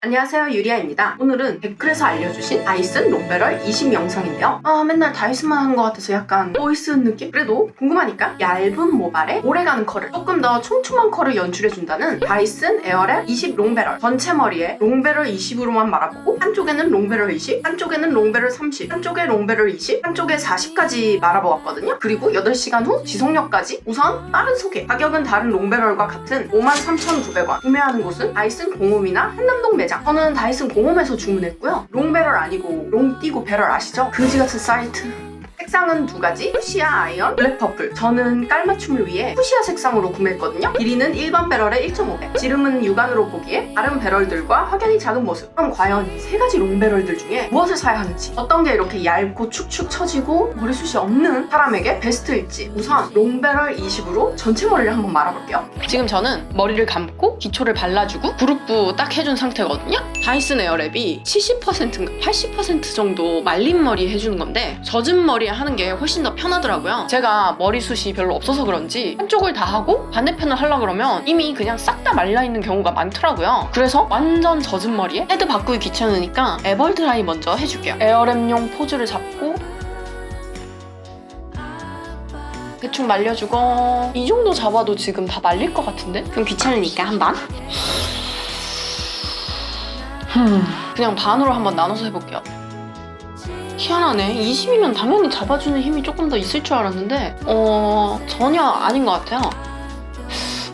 안녕하세요 유리아입니다. 오늘은 댓글에서 알려주신 다이슨 롱베럴 20 영상인데요. 아 맨날 다이슨만 하는 것 같아서 약간 보이스 느낌? 그래도 궁금하니까 얇은 모발에 오래가는 컬을 조금 더 촘촘한 컬을 연출해준다는 다이슨 에어랩 20 롱베럴 전체 머리에 롱베럴 20으로만 말아보고 한쪽에는 롱베럴 20, 한쪽에는 롱베럴 30, 한쪽에 롱베럴 20, 한쪽에 40까지 말아보았거든요. 그리고 8시간 후 지속력까지 우선 빠른 소개 가격은 다른 롱베럴과 같은 53,900원 구매하는 곳은 다이슨 공홈이나 한남동 매장 저는 다이슨 공홈에서 주문했고요 롱베럴 아니고 롱 띄고 베럴 아시죠? 그지 같은 사이트 색상은 두 가지. 푸시아 아이언 블랙 퍼플. 저는 깔맞춤을 위해 푸시아 색상으로 구매했거든요. 길이는 일반 배럴의 1.5배 지름은 육안으로 보기에 다른 배럴들과 확연히 작은 모습. 그럼 과연 이 세 가지 롱배럴들 중에 무엇을 사야 하는지? 어떤 게 이렇게 얇고 축축 처지고 머리숱이 없는 사람에게 베스트일지 우선 롱배럴 20으로 전체 머리를 한번 말아볼게요. 지금 저는 머리를 감고 기초를 발라주고 그룹부 딱 해준 상태거든요. 다이슨 에어랩이 70%인가 80% 정도 말린 머리 해주는 건데 젖은 머리에 하는 게 훨씬 더 편하더라고요. 제가 머리숱이 별로 없어서 그런지 한쪽을 다 하고 반대편을 하려 그러면 이미 그냥 싹 다 말라 있는 경우가 많더라고요. 그래서 완전 젖은 머리에 헤드 바꾸기 귀찮으니까 에벌 드라이 먼저 해줄게요. 에어랩용 포즈를 잡고 대충 말려주고 이 정도 잡아도 지금 다 말릴 것 같은데? 그럼 귀찮으니까 한번 흠, 그냥 반으로 한번 나눠서 해볼게요. 희한하네. 20이면 당연히 잡아주는 힘이 조금 더 있을 줄 알았는데, 어, 전혀 아닌 것 같아요.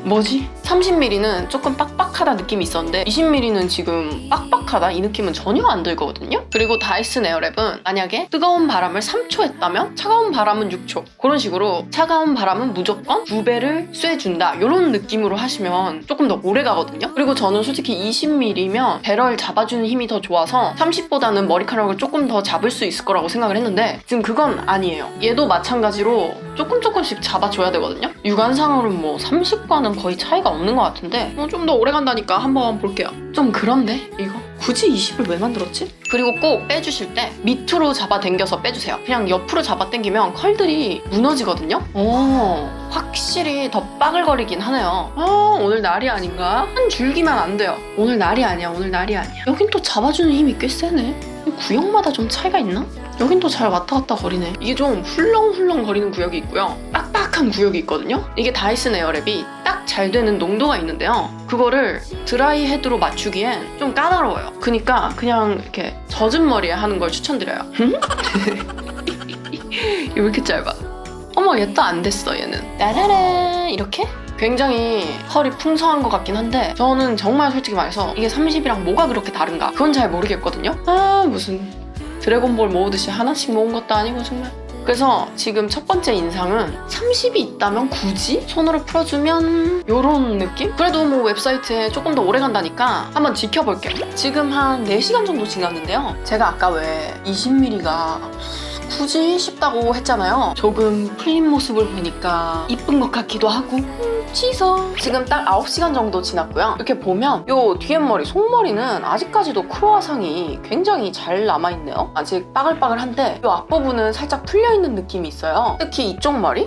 뭐지? 30mm는 조금 빡빡하다 느낌이 있었는데 20mm는 지금 빡빡하다 이 느낌은 전혀 안 들거든요? 그리고 다이슨 에어랩은 만약에 뜨거운 바람을 3초 했다면 차가운 바람은 6초 그런 식으로 차가운 바람은 무조건 2배를 쐬준다 이런 느낌으로 하시면 조금 더 오래 가거든요? 그리고 저는 솔직히 20mm면 배럴 잡아주는 힘이 더 좋아서 30보다는 머리카락을 조금 더 잡을 수 있을 거라고 생각을 했는데 지금 그건 아니에요 얘도 마찬가지로 조금 조금씩 잡아줘야 되거든요? 육안상으로는 뭐 30과는 거의 차이가 없는 것 같은데 어, 좀 더 오래 간다니까 한번 볼게요. 좀 그런데 이거 굳이 20을 왜 만들었지? 그리고 꼭 빼주실 때 밑으로 잡아당겨서 빼주세요. 그냥 옆으로 잡아당기면 컬들이 무너지거든요. 오 확실히 더 빠글거리긴 하네요. 아 오늘 날이 아닌가? 한 줄기만 안 돼요. 오늘 날이 아니야. 오늘 날이 아니야. 여긴 또 잡아주는 힘이 꽤 세네. 구역마다 좀 차이가 있나? 여긴 또 잘 왔다 갔다 거리네. 이게 좀 훌렁훌렁 거리는 구역이 있고요. 빡빡한 구역이 있거든요. 이게 다이슨 에어랩이 딱 잘 되는 농도가 있는데요. 그거를 드라이 헤드로 맞추기엔 좀 까다로워요. 그니까 그냥 이렇게 젖은 머리에 하는 걸 추천드려요. 왜 이렇게 짧아? 어머 얘 또 안 됐어 얘는. 따라란 이렇게? 굉장히 털이 풍성한 것 같긴 한데 저는 정말 솔직히 말해서 이게 30이랑 뭐가 그렇게 다른가 그건 잘 모르겠거든요. 아 무슨 드래곤볼 모으듯이 하나씩 모은 것도 아니고 정말. 그래서 지금 첫 번째 인상은 30이 있다면 굳이 손으로 풀어주면 요런 느낌? 그래도 뭐 웹사이트에 조금 더 오래 간다니까 한번 지켜볼게요. 지금 한 4시간 정도 지났는데요. 제가 아까 왜 20mm가 굳이 싶다고 했잖아요. 조금 풀린 모습을 보니까 이쁜 것 같기도 하고 음, 찌서 지금 딱 9시간 정도 지났고요. 이렇게 보면 요 뒤에 머리, 속머리는 아직까지도 크로아상이 굉장히 잘 남아있네요. 아직 빠글빠글한데 요 앞부분은 살짝 풀려있는 느낌이 있어요. 특히 이쪽 머리?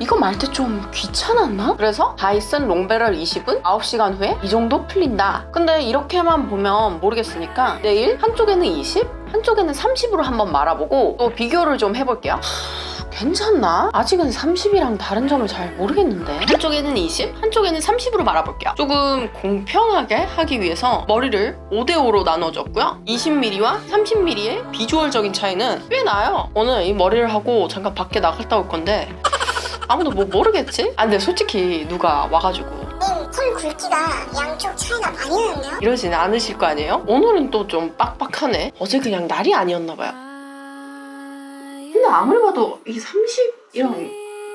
이거 말때 좀 귀찮았나? 그래서 다이슨 롱베럴 20은 9시간 후에 이 정도 풀린다. 근데 이렇게만 보면 모르겠으니까 내일 한쪽에는 20, 한쪽에는 30으로 한번 말아보고 또 비교를 좀 해볼게요. 하, 괜찮나? 아직은 30이랑 다른 점을 잘 모르겠는데 한쪽에는 20, 한쪽에는 30으로 말아볼게요. 조금 공평하게 하기 위해서 머리를 5대5로 나눠줬고요. 20mm와 30mm의 비주얼적인 차이는 꽤 나요. 오늘 이 머리를 하고 잠깐 밖에 나갔다 올 건데 아무도 뭐 모르겠지? 아 근데 솔직히 누가 와가지고 님, 손 굵기가 양쪽 차이가 많이 나는데요? 이러진 않으실 거 아니에요? 오늘은 또 좀 빡빡하네. 어제 그냥 날이 아니었나 봐요. 근데 아무리 봐도 이게 30이랑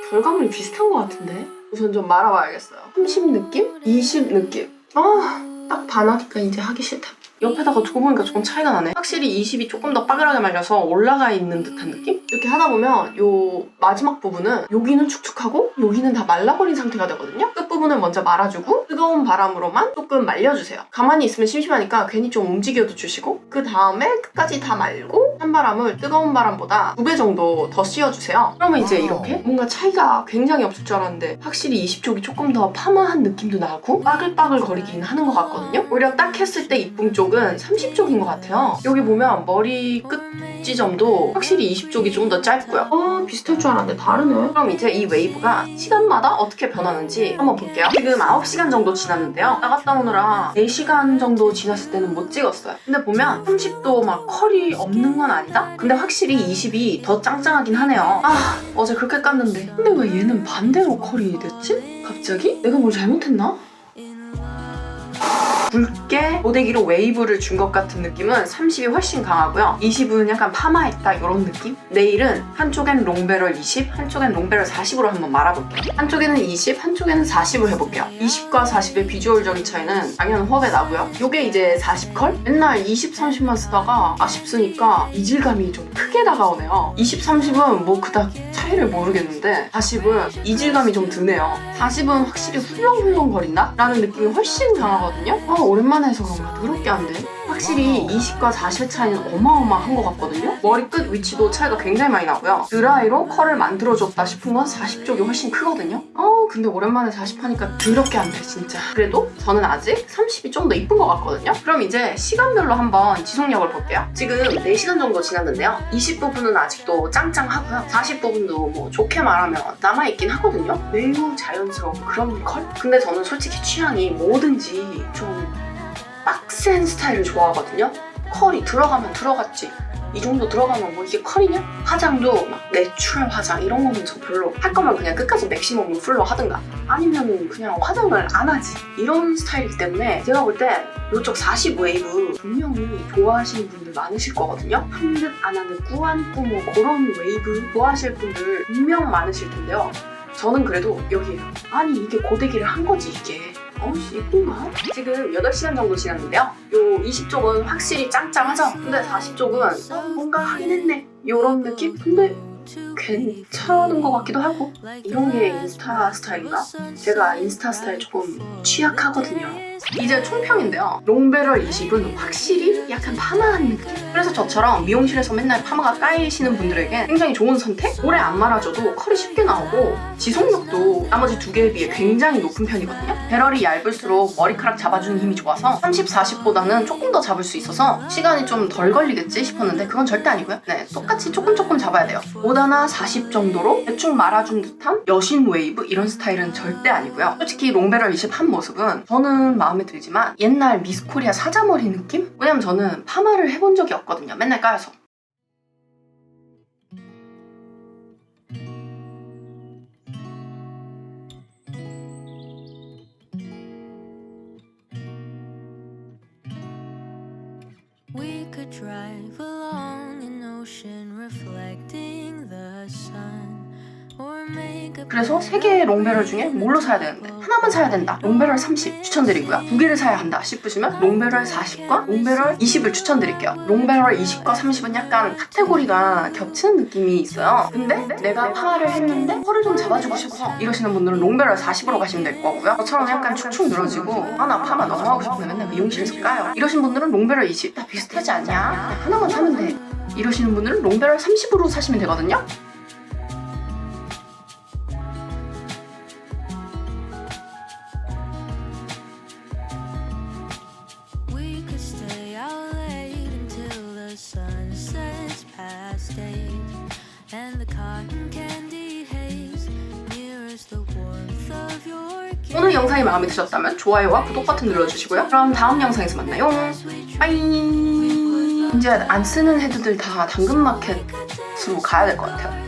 결과물이 비슷한 것 같은데? 우선 좀 말아봐야겠어요. 30 느낌? 20 느낌? 아, 딱 반하니까 이제 하기 싫다. 옆에다가 두고 보니까 조금 차이가 나네. 확실히 20이 조금 더 빠글하게 말려서 올라가 있는 듯한 느낌? 이렇게 하다 보면 요 마지막 부분은 여기는 축축하고 여기는 다 말라버린 상태가 되거든요? 끝 부분 부분을 먼저 말아주고 뜨거운 바람으로만 조금 말려주세요. 가만히 있으면 심심하니까 괜히 좀 움직여도 주시고 그 다음에 끝까지 다 말고 찬바람을 뜨거운 바람보다 두 배 정도 더 씌워주세요. 그러면 이제 이렇게 뭔가 차이가 굉장히 없을 줄 알았는데 확실히 20쪽이 조금 더 파마한 느낌도 나고 빠글빠글 거리긴 하는 것 같거든요. 오히려 딱 했을 때 이쁜 쪽은 30쪽인 것 같아요. 여기 보면 머리 끝 지점도 확실히 20쪽이 좀 더 짧고요. 어, 비슷할 줄 알았는데 다르네. 그럼 이제 이 웨이브가 시간마다 어떻게 변하는지 한번 볼게요. 지금 9시간 정도 지났는데요. 나갔다 오느라 4시간 정도 지났을 때는 못 찍었어요. 근데 보면 30도 막 컬이 없는 건 아니다? 근데 확실히 20이 더 짱짱하긴 하네요. 아, 어제 그렇게 깠는데. 근데 왜 얘는 반대로 컬이 됐지? 갑자기? 내가 뭘 잘못했나? 붉게 고데기로 웨이브를 준 것 같은 느낌은 30이 훨씬 강하고요. 20은 약간 파마했다 이런 느낌? 내일은 한쪽엔 롱베럴 20, 한쪽엔 롱베럴 40으로 한번 말아볼게요. 한쪽에는 20, 한쪽에는 40을 해볼게요. 20과 40의 비주얼적인 차이는 당연 허배 나고요. 요게 이제 40컬? 맨날 20, 30만 쓰다가 아쉽으니까 이질감이 좀 크게 다가오네요. 20, 30은 뭐 그닥 차이를 모르겠는데 40은 이질감이 좀 드네요. 40은 확실히 훌렁훌렁 거린다? 라는 느낌이 훨씬 강하거든요. 아 오랜만에 해서 그런가 더럽게 안 돼. 확실히 20과 40의 차이는 어마어마한 것 같거든요. 머리끝 위치도 차이가 굉장히 많이 나고요. 드라이로 컬을 만들어줬다 싶은 건 40쪽이 훨씬 크거든요. 어 근데 오랜만에 40 하니까 더럽게 안 돼 진짜. 그래도 저는 아직 30이 좀 더 이쁜 것 같거든요. 그럼 이제 시간별로 한번 지속력을 볼게요. 지금 4시간 정도 지났는데요. 20 부분은 아직도 짱짱하고요. 40 부분도 뭐 좋게 말하면 남아있긴 하거든요. 매우 자연스러운 그런 컬? 근데 저는 솔직히 취향이 뭐든지 좀 빡센 스타일을 좋아하거든요. 컬이 들어가면 들어갔지. 이 정도 들어가면 뭐 이게 컬이냐? 화장도 막 내추럴 화장 이런 거는 저 별로 할 거면 그냥 끝까지 맥시멈 풀로 하든가 아니면 그냥 화장을 안 하지 이런 스타일이기 때문에 제가 볼 때 이쪽 40 웨이브 분명히 좋아하시는 분들 많으실 거거든요 한듯안한듯 꾸안꾸 뭐 그런 웨이브 좋아하실 분들 분명 많으실 텐데요 저는 그래도 여기에요 아니 이게 고데기를 한 거지 이게 어씨 이쁜가? 지금 8시간 정도 지났는데요. 요 20쪽은 확실히 짱짱하죠? 근데 40쪽은 어, 뭔가 하긴 했네. 요런 느낌? 근데 괜찮은 것 같기도 하고 이런 게 인스타 스타일인가? 제가 인스타 스타일 조금 취약하거든요. 이제 총평인데요. 롱베럴 20은 확실히 약간 파마한 느낌. 그래서 저처럼 미용실에서 맨날 파마가 까이시는 분들에게 굉장히 좋은 선택? 오래 안 말아줘도 컬이 쉽게 나오고 지속력도 나머지 두 개에 비해 굉장히 높은 편이거든요. 베럴이 얇을수록 머리카락 잡아주는 힘이 좋아서 30, 40보다는 조금 더 잡을 수 있어서 시간이 좀 덜 걸리겠지 싶었는데 그건 절대 아니고요. 네, 똑같이 조금 조금 잡아야 돼요. 5다나 40 정도로 대충 말아준 듯한 여신 웨이브 이런 스타일은 절대 아니고요. 솔직히 롱베럴 20 한 모습은 저는 마음에 들지만 옛날 미스코리아 사자머리 느낌? 왜냐면 저는 파마를 해본 적이 없거든요. 맨날 까여서. Drive along an ocean reflecting the sun. 그래서 세 개의 롱베럴 중에 뭘로 사야 되는데 하나만 사야 된다. 롱베럴 30 추천드리고요. 두 개를 사야 한다 싶으시면 롱베럴 40과 롱베럴 20을 추천드릴게요. 롱베럴 20과 30은 약간 카테고리가 겹치는 느낌이 있어요. 근데 내가 파마를 했는데 펄을 좀 잡아주고 싶어서 이러시는 분들은 롱베럴 40으로 가시면 될 거고요. 저처럼 약간 축축 늘어지고 아나 파마 너무 하고 싶은데 맨날 미용실에서 까요. 이러신 분들은 롱베럴 20. 다 비슷하지 않냐? 하나만 사면 돼. 이러시는 분들은 롱베럴 30으로 사시면 되거든요. Eight, and the cotton candy haze mirrors the warmth of your. 오늘 영상이 마음에 드셨다면 좋아요와 구독 버튼 눌러주시고요. 그럼 다음 영상에서 만나요. 빠이. 이제 안 쓰는 헤드들 다 당근마켓으로 가야 될 것 같아요.